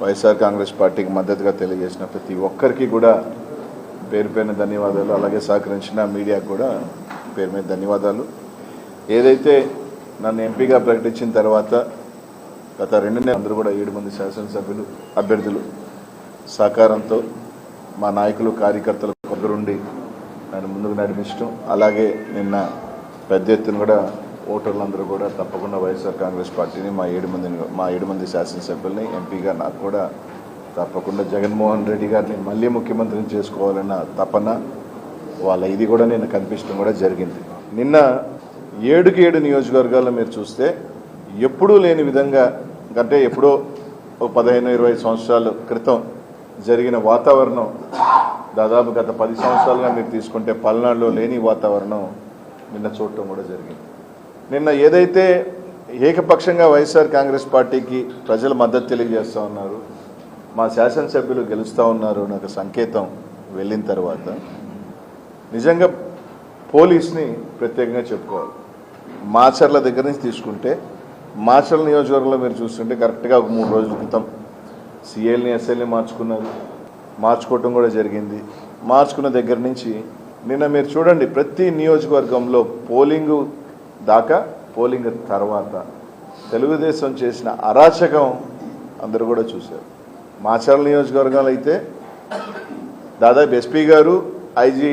వైఎస్ఆర్ కాంగ్రెస్ పార్టీకి మద్దతుగా తెలియజేసిన ప్రతి ఒక్కరికి కూడా పేరు పేరున ధన్యవాదాలు. అలాగే సహకరించిన మీడియాకు కూడా పేరు మీద ధన్యవాదాలు. ఏదైతే నన్ను ఎంపీగా ప్రకటించిన తర్వాత గత రెండు నెలలు అందరూ కూడా ఏడు మంది శాసనసభ్యులు అభ్యర్థులు సహకారంతో మా నాయకులు కార్యకర్తలు ఒకరుండి నన్ను ముందుకు నడిపించడం అలాగే నిన్న పెద్ద ఎత్తున కూడా ఓటర్లందరూ కూడా తప్పకుండా వైఎస్ఆర్ కాంగ్రెస్ పార్టీని మా ఏడు మందిని మా ఏడు మంది శాసనసభ్యుల్ని ఎంపీగా నాకు కూడా తప్పకుండా జగన్మోహన్ రెడ్డి గారిని మళ్ళీ ముఖ్యమంత్రిని చేసుకోవాలన్న తపన వాళ్ళ ఇది కూడా నేను కనిపించడం కూడా జరిగింది. నిన్న ఏడుకి ఏడు నియోజకవర్గాల్లో మీరు చూస్తే ఎప్పుడూ లేని విధంగా అంటే ఎప్పుడో ఒక పదిహేను ఇరవై సంవత్సరాల క్రితం జరిగిన వాతావరణం దాదాపు గత పది సంవత్సరాలుగా మీరు తీసుకుంటే పల్నాడులో లేని వాతావరణం నిన్న చూడటం కూడా జరిగింది. నిన్న ఏదైతే ఏకపక్షంగా వైఎస్ఆర్ కాంగ్రెస్ పార్టీకి ప్రజలు మద్దతు తెలియజేస్తూ ఉన్నారు మా శాసనసభ్యులు గెలుస్తూ ఉన్నారు అనే సంకేతం వెళ్ళిన తర్వాత నిజంగా పోలీస్ని ప్రత్యేకంగా చెప్పుకోవాలి. మాచర్ల దగ్గర నుంచి తీసుకుంటే మాచర్ల నియోజకవర్గంలో మీరు చూస్తుంటే కరెక్ట్గా ఒక మూడు రోజుల క్రితం సిఎల్ని ఎస్ఎల్ని మార్చుకున్నారు. మార్చుకోవటం కూడా జరిగింది. మార్చుకున్న దగ్గర నుంచి నిన్న మీరు చూడండి ప్రతి నియోజకవర్గంలో పోలింగు దాకా పోలింగ్ తర్వాత తెలుగుదేశం చేసిన అరాచకం అందరూ కూడా చూశారు. మాచర్ల నియోజకవర్గాలు అయితే దాదాపు ఎస్పీ గారు ఐజీ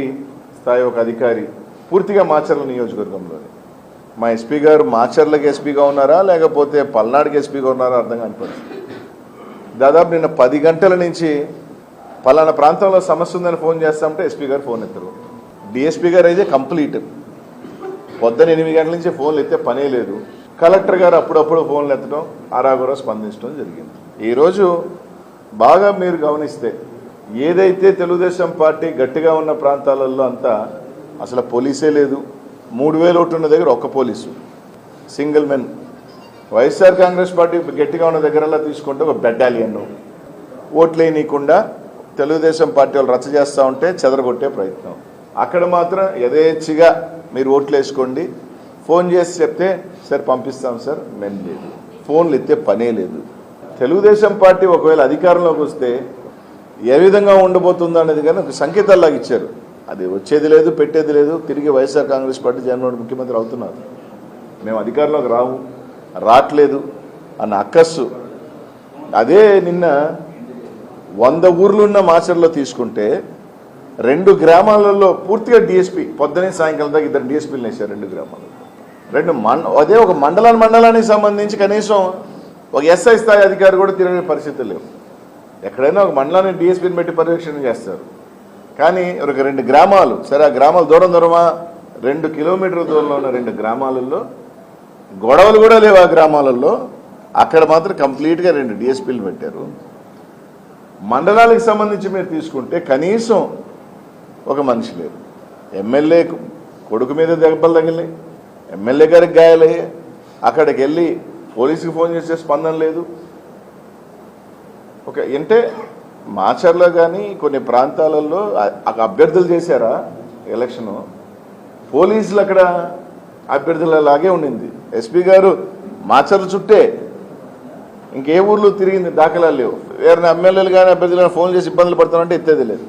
స్థాయి ఒక అధికారి పూర్తిగా మాచర్ల నియోజకవర్గంలోనే. మా ఎస్పీ గారు మాచర్లకు ఎస్పీగా ఉన్నారా లేకపోతే పల్నాడుకి ఎస్పీగా ఉన్నారా అర్థం కనిపడుతుంది దాదాపు నిన్న పది గంటల నుంచి పలానా ప్రాంతంలో సమస్య ఉందని ఫోన్ చేస్తామంటే ఎస్పీ గారు ఫోన్ ఎత్తరు. డిఎస్పీ గారు అయితే కంప్లీట్. పొద్దున ఎనిమిది గంటల నుంచి ఫోన్లు ఎత్తే పనే లేదు. కలెక్టర్ గారు అప్పుడప్పుడు ఫోన్లు ఎత్తడం ఆరాగురా స్పందించడం జరిగింది. ఈరోజు బాగా మీరు గమనిస్తే ఏదైతే తెలుగుదేశం పార్టీ గట్టిగా ఉన్న ప్రాంతాలలో అంతా అసలు పోలీసే లేదు. మూడు వేలు ఒకటి ఉన్న దగ్గర ఒక్క police. Single men. Y S R Congress party గట్టిగా ఉన్న దగ్గరలా తీసుకుంటే ఒక బెటాలియన్ ఓట్లు తెలుగుదేశం పార్టీ వాళ్ళు రచ్చ చేస్తూ ఉంటే చెదరగొట్టే ప్రయత్నం. అక్కడ మాత్రం యథేచ్ఛగా మీరు ఓట్లు వేసుకోండి. ఫోన్ చేసి చెప్తే సార్ పంపిస్తాం సార్. మేము లేదు. ఫోన్లు ఎత్తే పనే లేదు. తెలుగుదేశం పార్టీ ఒకవేళ అధికారంలోకి వస్తే ఏ విధంగా ఉండబోతుందో అనేది కానీ ఒక సంకేతాల్లాగా ఇచ్చారు. అది వచ్చేది లేదు పెట్టేది లేదు. తిరిగి వైఎస్ఆర్ కాంగ్రెస్ పార్టీ జగన్మోహన్ ముఖ్యమంత్రి అవుతున్నారు. మేము అధికారంలోకి రావు రావట్లేదు అన్న అక్కస్సు. అదే నిన్న వంద ఊర్లున్న మాచర్లో తీసుకుంటే రెండు గ్రామాలలో పూర్తిగా డిఎస్పీ పొద్దునే సాయంకాలం దాకా ఇద్దరు డిఎస్పీలు వేశారు రెండు గ్రామాలు రెండు మండ అదే ఒక మండలాన్ని మండలానికి సంబంధించి కనీసం ఒక ఎస్ఐ స్థాయి అధికారి కూడా తిరగని పరిస్థితి లేవు ఎక్కడైనా ఒక మండలాన్ని డిఎస్పీని పెట్టి పర్యవేక్షణ చేస్తారు. కానీ ఒక రెండు గ్రామాలు సరే ఆ గ్రామాలు దూరం దూరమా? రెండు కిలోమీటర్ల దూరంలో ఉన్న రెండు గ్రామాలలో గొడవలు కూడా లేవు ఆ గ్రామాలలో. అక్కడ మాత్రం కంప్లీట్గా రెండు డిఎస్పీలు పెట్టారు. మండలాలకు సంబంధించి మీరు తీసుకుంటే కనీసం ఒక మనిషి లేరు ఎమ్మెల్యే కొడుకు మీద దెబ్బలు తగిలినాయి. ఎమ్మెల్యే గారికి గాయాలయ్యాయి. అక్కడికి వెళ్ళి పోలీసుకి ఫోన్ చేసే స్పందన లేదు. ఒక అంటే మాచర్లో కానీ కొన్ని ప్రాంతాలలో అక్కడ అభ్యర్థులు చేశారా ఎలక్షను? పోలీసులు అక్కడ అభ్యర్థులలాగే ఉండింది. ఎస్పీ గారు మాచర్ల చుట్టే ఇంకే ఊర్లో తిరిగింది దాఖలాలు లేవు. వేరే ఎమ్మెల్యేలు కానీ అభ్యర్థులు ఫోన్ చేసి ఇబ్బందులు పడుతున్నారంటే ఎత్తేది లేదు.